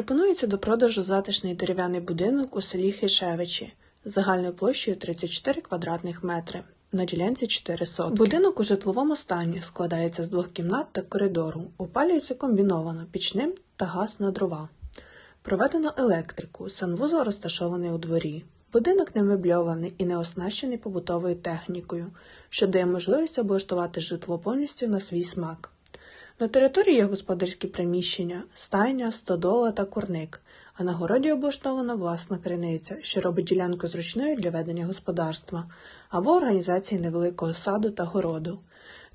Пропонується до продажу затишний дерев'яний будинок у селі Хишевичі загальною площею 34 квадратних метри. На ділянці 4 сотки. Будинок у житловому стані складається з двох кімнат та коридору. Опалюється комбіновано пічним та газ на дрова. Проведено електрику. Санвузол розташований у дворі. Будинок не мебльований і не оснащений побутовою технікою, що дає можливість облаштувати житло повністю на свій смак. На території є господарські приміщення, стайня, стодола та курник, а на городі облаштована власна криниця, що робить ділянку зручною для ведення господарства або організації невеликого саду та городу.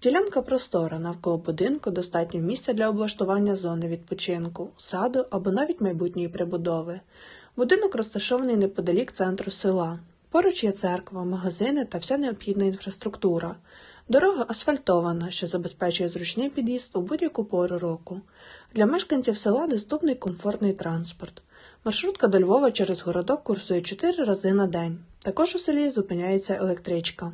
Ділянка простора навколо будинку достатньо місця для облаштування зони відпочинку, саду або навіть майбутньої прибудови. Будинок розташований неподалік центру села. Поруч є церква, магазини та вся необхідна інфраструктура. Дорога асфальтована, що забезпечує зручний під'їзд у будь-яку пору року. Для мешканців села доступний комфортний транспорт. Маршрутка до Львова через городок курсує 4 рази на день. Також у селі зупиняється електричка.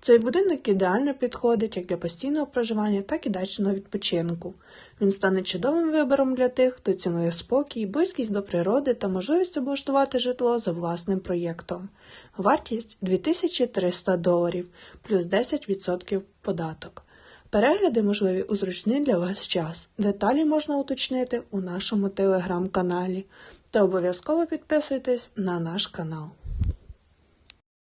Цей будинок ідеально підходить як для постійного проживання, так і дачного відпочинку. Він стане чудовим вибором для тих, хто цінує спокій, близькість до природи та можливість облаштувати житло за власним проєктом. Вартість 2300 доларів плюс 10% податок. Перегляди можливі у зручний для вас час. Деталі можна уточнити у нашому телеграм-каналі. Та обов'язково підписуйтесь на наш канал.